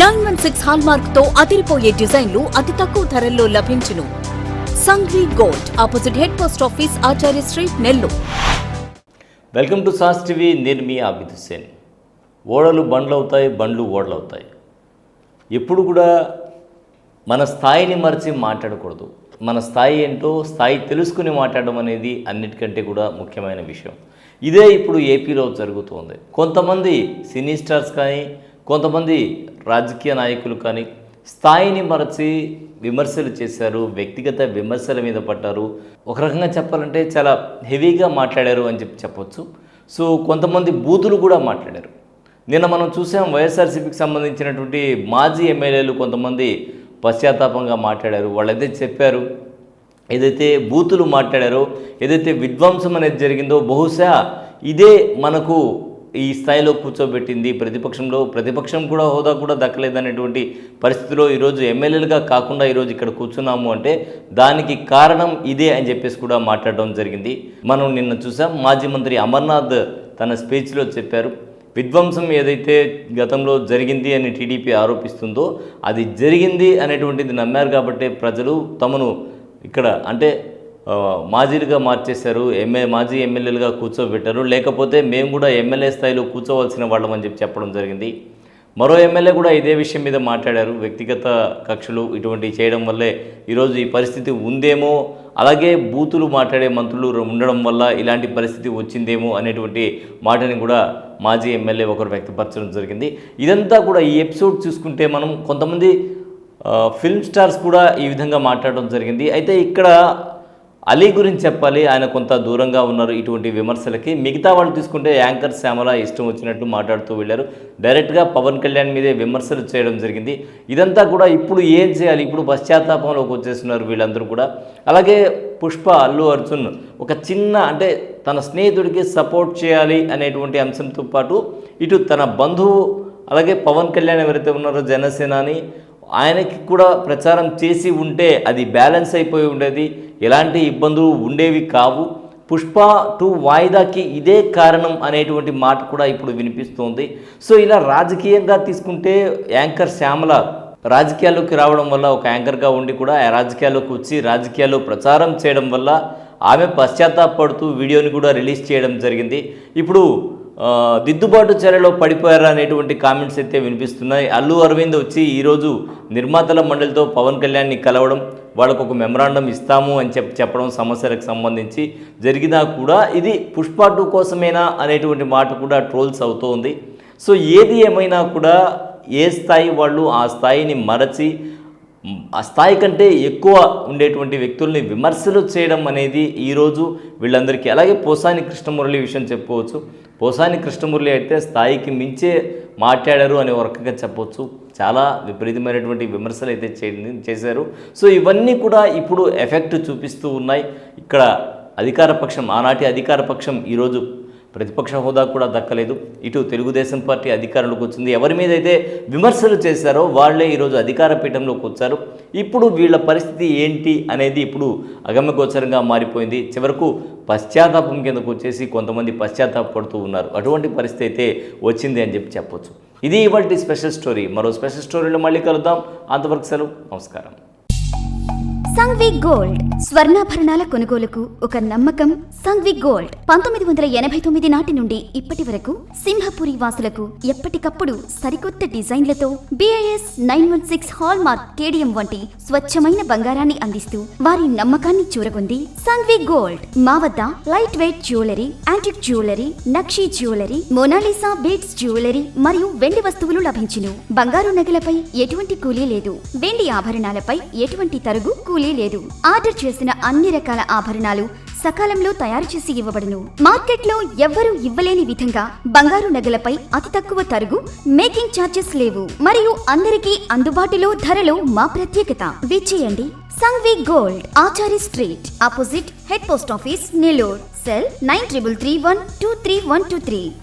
Nine one six హాల్మార్క్తో అదిరిపోయే డిజైన్లు అతి తక్కువ ధరల్లో లభించును. Sanghvi gold opposite head post office Acharya street Nellore. Welcome to sauce TV నేను మీ ఆబిద్ హుస్సేన్. ఓడలు బండ్లు అవుతాయి బండ్లు ఓడలు అవుతాయి ఎప్పుడు కూడా మన స్థాయిని మరిచి మాట్లాడకూడదు. మన స్థాయి ఏంటో స్థాయి తెలుసుకుని మాట్లాడడం అనేది అన్నిటికంటే కూడా ముఖ్యమైన విషయం. ఇదే ఇప్పుడు ఏపీలో జరుగుతుంది. కొంతమంది సినీ స్టార్స్ కానీ కొంతమంది రాజకీయ నాయకులు కానీ స్థాయిని మరచి విమర్శలు చేశారు వ్యక్తిగత విమర్శల మీద పడ్డారు. ఒక రకంగా చెప్పాలంటే చాలా హెవీగా మాట్లాడారు అని చెప్పి చెప్పొచ్చు. సో కొంతమంది బూతులు కూడా మాట్లాడారు. నిన్న మనం చూసాం వైఎస్ఆర్సీపీకి సంబంధించినటువంటి మాజీ ఎమ్మెల్యేలు కొంతమంది పశ్చాత్తాపంగా మాట్లాడారు. వాళ్ళైతే చెప్పారు ఏదైతే బూతులు మాట్లాడారో ఏదైతే విధ్వంసం అనేది జరిగిందో బహుశా ఇదే మనకు ఈ స్థాయిలో కూర్చోబెట్టింది. ప్రతిపక్షంలో ప్రతిపక్షం కూడా హోదా కూడా దక్కలేదనేటువంటి పరిస్థితిలో ఈరోజు ఎమ్మెల్యేలుగా కాకుండా ఈరోజు ఇక్కడ కూర్చున్నాము అంటే దానికి కారణం ఇదే అని చెప్పేసి కూడా మాట్లాడడం జరిగింది. మనం నిన్న చూసాం మాజీ మంత్రి అమర్నాథ్ తన స్పీచ్లో చెప్పారు విధ్వంసం ఏదైతే గతంలో జరిగింది అని టీడీపీ ఆరోపిస్తుందో అది జరిగింది అనేటువంటిది నమ్మారు కాబట్టి ప్రజలు తమను ఇక్కడ అంటే మాజీలుగా మార్చేశారు ఎమ్మె మాజీ ఎమ్మెల్యేలుగా కూర్చోబెట్టారు. లేకపోతే మేము కూడా ఎమ్మెల్యే స్థాయిలో కూర్చోవలసిన వాళ్ళం అని చెప్పి చెప్పడం జరిగింది. మరో ఎమ్మెల్యే కూడా ఇదే విషయం మీద మాట్లాడారు. వ్యక్తిగత కక్షలు ఇటువంటివి చేయడం వల్లే ఈరోజు ఈ పరిస్థితి ఉందేమో అలాగే బూతులు మాట్లాడే మంత్రులు ఉండడం వల్ల ఇలాంటి పరిస్థితి వచ్చిందేమో అనేటువంటి మాటని కూడా మాజీ ఎమ్మెల్యే ఒకరు వ్యక్తపరచడం జరిగింది. ఇదంతా కూడా ఈ ఎపిసోడ్ చూసుకుంటే మనం కొంతమంది ఫిల్మ్ స్టార్స్ కూడా ఈ విధంగా మాట్లాడడం జరిగింది. అయితే ఇక్కడ అలీ గురించి చెప్పాలి. ఆయన కొంత దూరంగా ఉన్నారు. ఇటువంటి విమర్శలకి మిగతా వాళ్ళు తీసుకుంటే యాంకర్ శ్యామల ఇష్టం వచ్చినట్టు మాట్లాడుతూ వెళ్ళారు. డైరెక్ట్గా పవన్ కళ్యాణ్ మీదే విమర్శలు చేయడం జరిగింది. ఇదంతా కూడా ఇప్పుడు ఏం చేయాలి? ఇప్పుడు పశ్చాత్తాపంలోకి వచ్చేస్తున్నారు వీళ్ళందరూ కూడా. అలాగే పుష్ప అల్లు అర్జున్ ఒక చిన్న అంటే తన స్నేహితుడికి సపోర్ట్ చేయాలి అనేటువంటి అంశంతో పాటు ఇటు తన బంధువు అలాగే పవన్ కళ్యాణ్ ఎవరైతే ఉన్నారో జనసేనాని ఆయనకి కూడా ప్రచారం చేసి ఉంటే అది బ్యాలెన్స్ అయిపోయి ఉండేది. ఎలాంటి ఇబ్బందులు ఉండేవి కావు. పుష్ప టూ వాయిదాకి ఇదే కారణం అనేటువంటి మాట కూడా ఇప్పుడు వినిపిస్తోంది. సో ఇలా రాజకీయంగా తీసుకుంటే యాంకర్ శ్యామల రాజకీయాల్లోకి రావడం వల్ల ఒక యాంకర్గా ఉండి కూడా ఆ రాజకీయాల్లోకి వచ్చి రాజకీయాల్లో ప్రచారం చేయడం వల్ల ఆమె పశ్చాత్తాపడుతూ వీడియోని కూడా రిలీజ్ చేయడం జరిగింది. ఇప్పుడు దిద్దుబాటు చర్యలో పడిపోయారా అనేటువంటి కామెంట్స్ అయితే వినిపిస్తున్నాయి. అల్లు అరవింద్ వచ్చి ఈరోజు నిర్మాతల మండలితో పవన్ కళ్యాణ్ని కలవడం వాళ్ళకు ఒక మెమరాండం ఇస్తాము అని చెప్పి చెప్పడం సమస్యలకు సంబంధించి జరిగినా కూడా ఇది పుష్ప టూ కోసమేనా అనేటువంటి మాట కూడా ట్రోల్స్ అవుతోంది. సో ఏది ఏమైనా కూడా ఏ స్థాయి వాళ్ళు ఆ స్థాయిని మరచి ఆ స్థాయి కంటే ఎక్కువ ఉండేటువంటి వ్యక్తుల్ని విమర్శలు చేయడం అనేది ఈరోజు వీళ్ళందరికీ అలాగే పోసాని కృష్ణమురళి విషయం చెప్పుకోవచ్చు. పోసాని కృష్ణమురళి అయితే స్థాయికి మించే మాట్లాడారు అనే ఒక రకంగా చెప్పవచ్చు చాలా విపరీతమైనటువంటి విమర్శలు అయితే చే- చేశారు. సో ఇవన్నీ కూడా ఇప్పుడు ఎఫెక్ట్ చూపిస్తూ ఉన్నాయి. ఇక్కడ అధికార పక్షం ఆనాటి అధికార పక్షం ఈరోజు ప్రతిపక్ష హోదా కూడా దక్కలేదు. ఇటు తెలుగుదేశం పార్టీ అధికారంలోకి వచ్చింది. ఎవరి మీద అయితే విమర్శలు చేశారో వాళ్ళే ఈరోజు అధికార పీఠంలోకి వచ్చారు. ఇప్పుడు వీళ్ళ పరిస్థితి ఏంటి అనేది ఇప్పుడు అగమ్యగోచరంగా మారిపోయింది. చివరకు పశ్చాత్తాపం కిందకు వచ్చేసి కొంతమంది పశ్చాత్తాపడుతూ ఉన్నారు. అటువంటి పరిస్థితి అయితే వచ్చింది అని చెప్పి చెప్పొచ్చు. ఇది ఇవాళ స్పెషల్ స్టోరీ. మరో స్పెషల్ స్టోరీలో మళ్ళీ కలుద్దాం. అంతవరకు సెలవు. నమస్కారం. సంగ్వి గోల్డ్. స్వర్ణాభరణాల కొనుగోలుకు ఒక నమ్మకం సంగ్వి గోల్డ్. పంతొమ్మిది వందల ఎనభై తొమ్మిది నాటి నుండి ఇప్పటి వరకు సింహపురి వాసులకు ఎప్పటికప్పుడు సరికొత్త డిజైన్లతో BIS nine one six hallmark KDM వంటి స్వచ్ఛమైన బంగారాన్ని అందిస్తూ వారి నమ్మకాన్ని చూరగొంది సంగ్వి గోల్డ్. మా వద్ద light weight jewellery antique jewellery nakshi jewellery Mona Lisa beads jewellery మరియు వెండి వస్తువులు లభించును. బంగారు నగలపై ఎటువంటి కూలీ లేదు. వెండి ఆభరణాలపై ఎటువంటి తరుగు కూలీ లేదు. ఆర్డర్ చేసిన అన్ని రకాల ఆభరణాలు సకాలంలో తయారు చేసి ఇవ్వబడును. మార్కెట్లో ఎవ్వరూ ఇవ్వలేని విధంగా బంగారు నగలపై అతి తక్కువ తరుగు మేకింగ్ ఛార్జెస్ లేవు. మరియు అందరికీ అందుబాటులో ధరలో మా ప్రత్యేకత. విచ్చేయండి. Sanghvi gold Achari street opposite head post office Nellore. Cell nine triple three one two three one two three.